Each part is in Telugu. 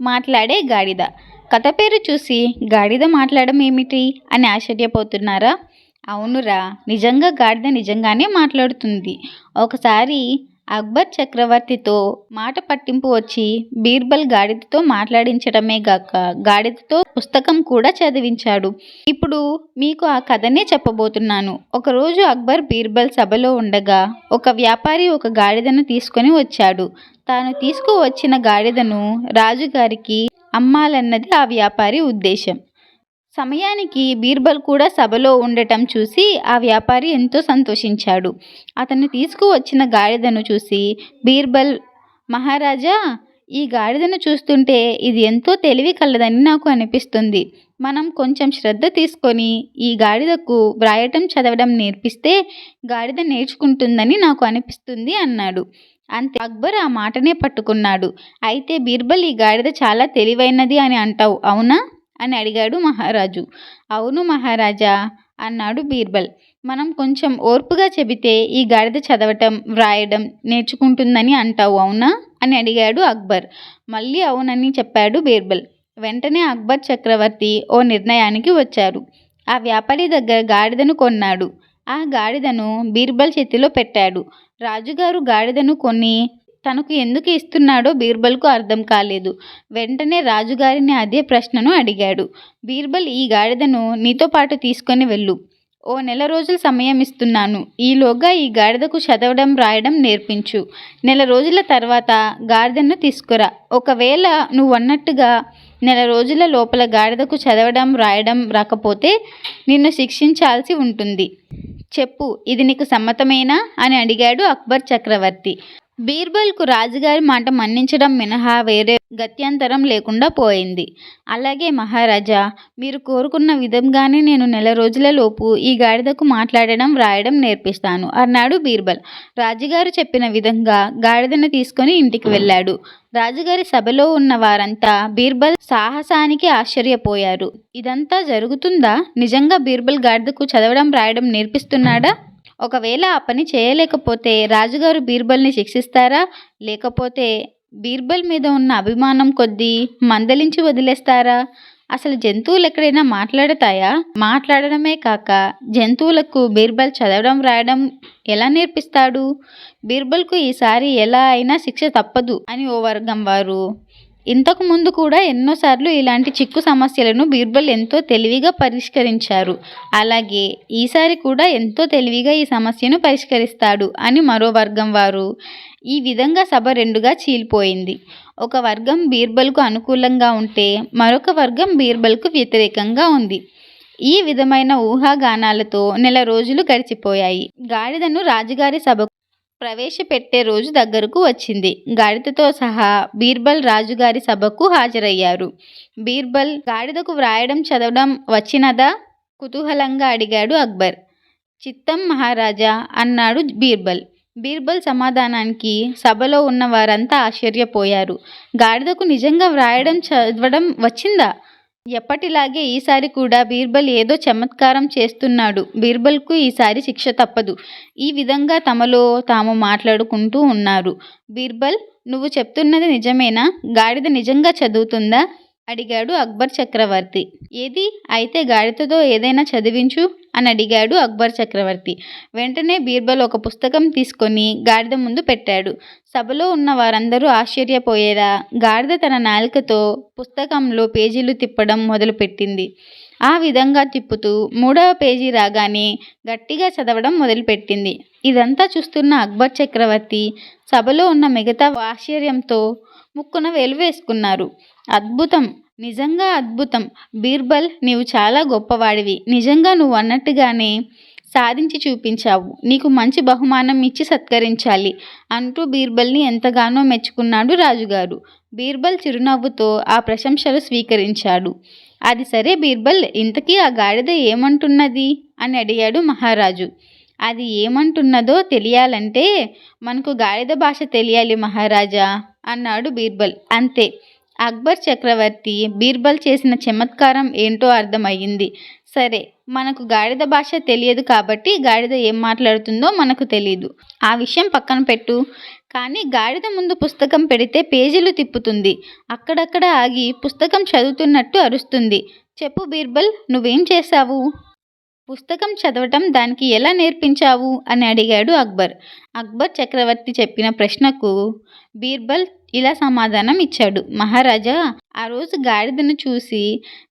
మాట్లాడే గాడిద. కథ పేరు చూసి గాడిద మాట్లాడడం ఏమిటి అని ఆశ్చర్యపోతున్నారా? అవునురా నిజంగా గాడిద నిజంగానే మాట్లాడుతుంది. ఒకసారి అక్బర్ చక్రవర్తితో మాట పట్టింపు వచ్చి బీర్బల్ గాడిదతో మాట్లాడించడమే గాక గాడిదతో పుస్తకం కూడా చదివించాడు. ఇప్పుడు మీకు ఆ కథనే చెప్పబోతున్నాను. ఒకరోజు అక్బర్ బీర్బల్ సభలో ఉండగా ఒక వ్యాపారి ఒక గాడిదను తీసుకొని వచ్చాడు. తాను తీసుకువచ్చిన గాడిదను రాజుగారికి అమ్మాలన్నది ఆ వ్యాపారి ఉద్దేశం. సమయానికి బీర్బల్ కూడా సభలో ఉండటం చూసి ఆ వ్యాపారి ఎంతో సంతోషించాడు. అతను తీసుకువచ్చిన గాడిదను చూసి బీర్బల్ మహారాజా ఈ గాడిదను చూస్తుంటే ఇది ఎంతో తెలివి కలదని నాకు అనిపిస్తుంది. మనం కొంచెం శ్రద్ధ తీసుకొని ఈ గాడిదకు వ్రాయటం చదవడం నేర్పిస్తే గాడిద నేర్చుకుంటుందని నాకు అనిపిస్తుంది అన్నాడు. అంతే. అక్బర్ ఆ మాటనే పట్టుకున్నాడు. అయితే బీర్బల్ ఈ గాడిద చాలా తెలివైనది అని అంటావు అవునా? అని అడిగాడు మహారాజు. అవును మహారాజా అన్నాడు బీర్బల్. మనం కొంచెం ఓర్పుగా చెబితే ఈ గాడిద చదవటం వ్రాయడం నేర్చుకుంటుందని అంటావు అవునా? అని అడిగాడు అక్బర్. మళ్ళీ అవునని చెప్పాడు బీర్బల్. వెంటనే అక్బర్ చక్రవర్తి ఓ నిర్ణయానికి వచ్చారు. ఆ వ్యాపారి దగ్గర గాడిదను కొన్నాడు. ఆ గాడిదను బీర్బల్ చేతిలో పెట్టాడు. రాజుగారు గాడిదను కొని తనకు ఎందుకు ఇస్తున్నాడో బీర్బల్కు అర్థం కాలేదు. వెంటనే రాజుగారిని అదే ప్రశ్నను అడిగాడు. బీర్బల్ ఈ గాడిదను నీతో పాటు తీసుకొని వెళ్ళు. ఓ నెల రోజులు సమయం ఇస్తున్నాను. ఈలోగా ఈ గాడిదకు చదవడం రాయడం నేర్పించు. నెల రోజుల తర్వాత గాడిదను తీసుకురా. ఒకవేళ నువ్వు అన్నట్టుగా నెల రోజుల లోపల గాడిదకు చదవడం రాయడం రాకపోతే నిన్ను శిక్షించాల్సి ఉంటుంది. చెప్పు ఇది నీకు సమ్మతమేనా? అని అడిగాడు అక్బర్ చక్రవర్తి. బీర్బల్కు రాజుగారి మాట మన్నించడం మినహా వేరే గత్యంతరం లేకుండా పోయింది. అలాగే మహారాజా మీరు కోరుకున్న విధంగానే నేను నెల రోజులలోపు ఈ గాడిదకు మాట్లాడడం రాయడం నేర్పిస్తాను అన్నాడు బీర్బల్. రాజుగారు చెప్పిన విధంగా గాడిదను తీసుకొని ఇంటికి వెళ్ళాడు. రాజుగారి సభలో ఉన్న వారంతా బీర్బల్ సాహసానికి ఆశ్చర్యపోయారు. ఇదంతా జరుగుతుందా? నిజంగా బీర్బల్ గాడిదకు చదవడం రాయడం నేర్పిస్తున్నాడా? ఒకవేళ ఆ పని చేయలేకపోతే రాజుగారు బీర్బల్ని శిక్షిస్తారా? లేకపోతే బీర్బల్ మీద ఉన్న అభిమానం కొద్దీ మందలించి వదిలేస్తారా? అసలు జంతువులు ఎక్కడైనా మాట్లాడతాయా? మాట్లాడడమే కాక జంతువులకు బీర్బల్ చదవడం రాయడం ఎలా నేర్పిస్తాడు? బీర్బల్కు ఈసారి ఎలా అయినా శిక్ష తప్పదు అని ఓ వర్గం వారు ఇంతకు ముందు కూడా ఎన్నోసార్లు ఇలాంటి చిక్కు సమస్యలను బీర్బల్ ఎంతో తెలివిగా పరిష్కరించారు. అలాగే ఈసారి కూడా ఎంతో తెలివిగా ఈ సమస్యను పరిష్కరిస్తాడు అని మరో వర్గం వారు ఈ విధంగా సభ రెండుగా చీలిపోయింది. ఒక వర్గం బీర్బల్కు అనుకూలంగా ఉంటే మరొక వర్గం బీర్బల్కు వ్యతిరేకంగా ఉంది. ఈ విధమైన ఊహాగానాలతో నెల రోజులు గడిచిపోయాయి. గాడిదను రాజుగారి సభకు ప్రవేశపెట్టే రోజు దగ్గరకు వచ్చింది. గాడిదతో సహా బీర్బల్ రాజుగారి సభకు హాజరయ్యారు. బీర్బల్ గాడిదకు వ్రాయడం చదవడం వచ్చినదా? కుతూహలంగా అడిగాడు అక్బర్. చిత్తం మహారాజా అన్నాడు బీర్బల్. బీర్బల్ సమాధానానికి సభలో ఉన్న వారంతా ఆశ్చర్యపోయారు. గాడిదకు నిజంగా వ్రాయడం చదవడం వచ్చిందా? ఎప్పటిలాగే ఈసారి కూడా బీర్బల్ ఏదో చమత్కారం చేస్తున్నాడు. బీర్బల్కు ఈసారి శిక్ష తప్పదు. ఈ విధంగా తమలో తాము మాట్లాడుకుంటూ ఉన్నారు. బీర్బల్ నువ్వు చెప్తున్నది నిజమేనా? గాడిద నిజంగా చదువుతుందా? అడిగాడు అక్బర్ చక్రవర్తి. ఏది? అయితే గాడిదతో ఏదైనా చదివించు అని అడిగాడు అక్బర్ చక్రవర్తి. వెంటనే బీర్బల్ ఒక పుస్తకం తీసుకొని గాడిద ముందు పెట్టాడు. సభలో ఉన్న వారందరూ ఆశ్చర్యపోయేలా గాడిద తన నాలుకతో పుస్తకంలో పేజీలు తిప్పడం మొదలుపెట్టింది. ఆ విధంగా తిప్పుతూ మూడవ పేజీ రాగానే గట్టిగా చదవడం మొదలుపెట్టింది. ఇదంతా చూస్తున్న అక్బర్ చక్రవర్తి సభలో ఉన్న మిగతా ఆశ్చర్యంతో ముక్కున వేలు వేసుకున్నారు. అద్భుతం! నిజంగా అద్భుతం! బీర్బల్ నీవు చాలా గొప్పవాడివి. నిజంగా నువ్వు అన్నట్టుగానే సాధించి చూపించావు. నీకు మంచి బహుమానం ఇచ్చి సత్కరించాలి అంటూ బీర్బల్ని ఎంతగానో మెచ్చుకున్నాడు రాజుగారు. బీర్బల్ చిరునవ్వుతో ఆ ప్రశంసలు స్వీకరించాడు. అది సరే బీర్బల్ ఇంతకీ ఆ గాడిద ఏమంటున్నది? అని అడిగాడు మహారాజు. అది ఏమంటున్నదో తెలియాలంటే మనకు గాడిద భాష తెలియాలి మహారాజా అన్నాడు బీర్బల్. అంతే. అక్బర్ చక్రవర్తి బీర్బల్ చేసిన చమత్కారం ఏంటో అర్థమయ్యింది. సరే మనకు గాడిద భాష తెలియదు కాబట్టి గాడిద ఏం మాట్లాడుతుందో మనకు తెలియదు ఆ విషయం పక్కన పెట్టు. కానీ గాడిద ముందు పుస్తకం పెడితే పేజీలు తిప్పుతుంది. అక్కడక్కడ ఆగి పుస్తకం చదువుతున్నట్టు అరుస్తుంది. చెప్పు బీర్బల్ నువ్వేం చేశావు? పుస్తకం చదవటం దానికి ఎలా నేర్పించావు? అని అడిగాడు అక్బర్. అక్బర్ చక్రవర్తి చెప్పిన ప్రశ్నకు బీర్బల్ ఇలా సమాధానం ఇచ్చాడు. మహారాజా ఆ రోజు గాడిదను చూసి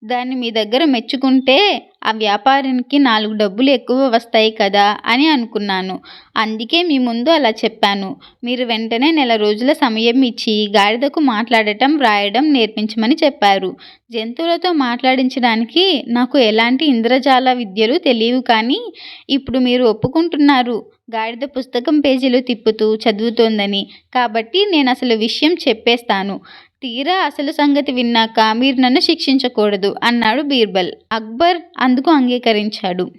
దాన్ని మీ దగ్గర మెచ్చుకుంటే ఆ వ్యాపారానికి నాలుగు డబ్బులు ఎక్కువ వస్తాయి కదా అని అనుకున్నాను. అందుకే మీ ముందు అలా చెప్పాను. మీరు వెంటనే నెల రోజుల సమయం ఇచ్చి గాడిదకు మాట్లాడటం వ్రాయడం నేర్పించమని చెప్పారు. జంతువులతో మాట్లాడించడానికి నాకు ఎలాంటి ఇంద్రజాల విద్యలు తెలియవు కానీ ఇప్పుడు మీరు ఒప్పుకుంటున్నారు. గాడిద పుస్తకం పేజీలు తిప్పుతూ చదువుతోందని. కాబట్టి నేను అసలు విషయం చెప్పేస్తాను. తీరా అసలు సంగతి విన్నాక మీరు నన్ను శిక్షించకూడదు అన్నాడు బీర్బల్. అక్బర్ అందుకు అంగీకరించాడు.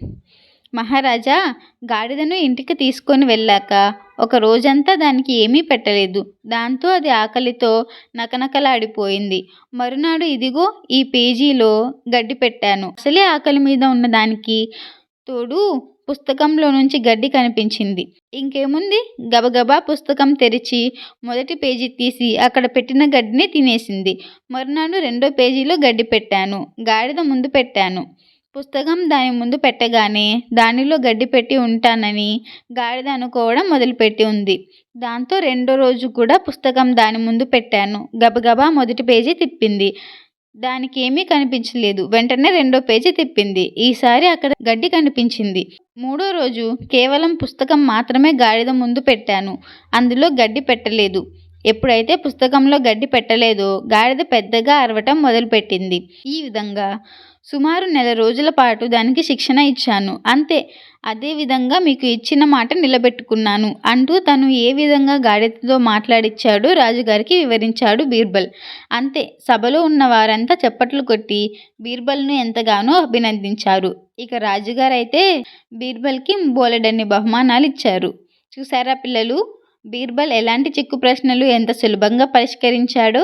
మహారాజా గాడిదను ఇంటికి తీసుకొని వెళ్ళాక ఒక రోజంతా దానికి ఏమీ పెట్టలేదు. దాంతో అది ఆకలితో నకనకలాడిపోయింది. మరునాడు ఇదిగో ఈ పేజీలో గడ్డి పెట్టాను. అసలే ఆకలి మీద ఉన్న దానికి తోడు పుస్తకంలో నుంచి గడ్డి కనిపించింది. ఇంకేముంది? గబగబా పుస్తకం తెరిచి మొదటి పేజీ తీసి అక్కడ పెట్టిన గడ్డిని తినేసింది. మరునాడు రెండో పేజీలో గడ్డి పెట్టాను. గాడిద ముందు పెట్టాను. పుస్తకం దాని ముందు పెట్టగానే దానిలో గడ్డి పెట్టి ఉంటానని గాడిద అనుకోవడం మొదలుపెట్టి ఉంది. దాంతో రెండో రోజు కూడా పుస్తకం దాని ముందు పెట్టాను. గబగబా మొదటి పేజీ తిప్పింది. దానికి ఏమీ కనిపించలేదు. వెంటనే రెండో పేజీ తిప్పింది. ఈసారి అక్కడ గడ్డి కనిపించింది. మూడో రోజు కేవలం పుస్తకం మాత్రమే గాడిద ముందు పెట్టాను. అందులో గడ్డి పెట్టలేదు. ఎప్పుడైతే పుస్తకంలో గడ్డి పెట్టలేదో గాడిద పెద్దగా అరవటం మొదలుపెట్టింది. ఈ విధంగా సుమారు నెల రోజుల పాటు దానికి శిక్షణ ఇచ్చాను. అంతే అదే విధంగా మీకు ఇచ్చిన మాట నిలబెట్టుకున్నాను అంటూ తను ఏ విధంగా గాడిదతో మాట్లాడిచ్చాడో రాజుగారికి వివరించాడు బీర్బల్. అంతే సభలో ఉన్న వారంతా చప్పట్లు కొట్టి బీర్బల్ను ఎంతగానో అభినందించారు. ఇక రాజుగారు అయితే బీర్బల్కి బోలెడన్ని బహుమానాలు ఇచ్చారు చూసారా పిల్లలు? బీర్బల్ ఎలాంటి చిక్కు ప్రశ్నలు ఎంత సులభంగా పరిష్కరించాడో?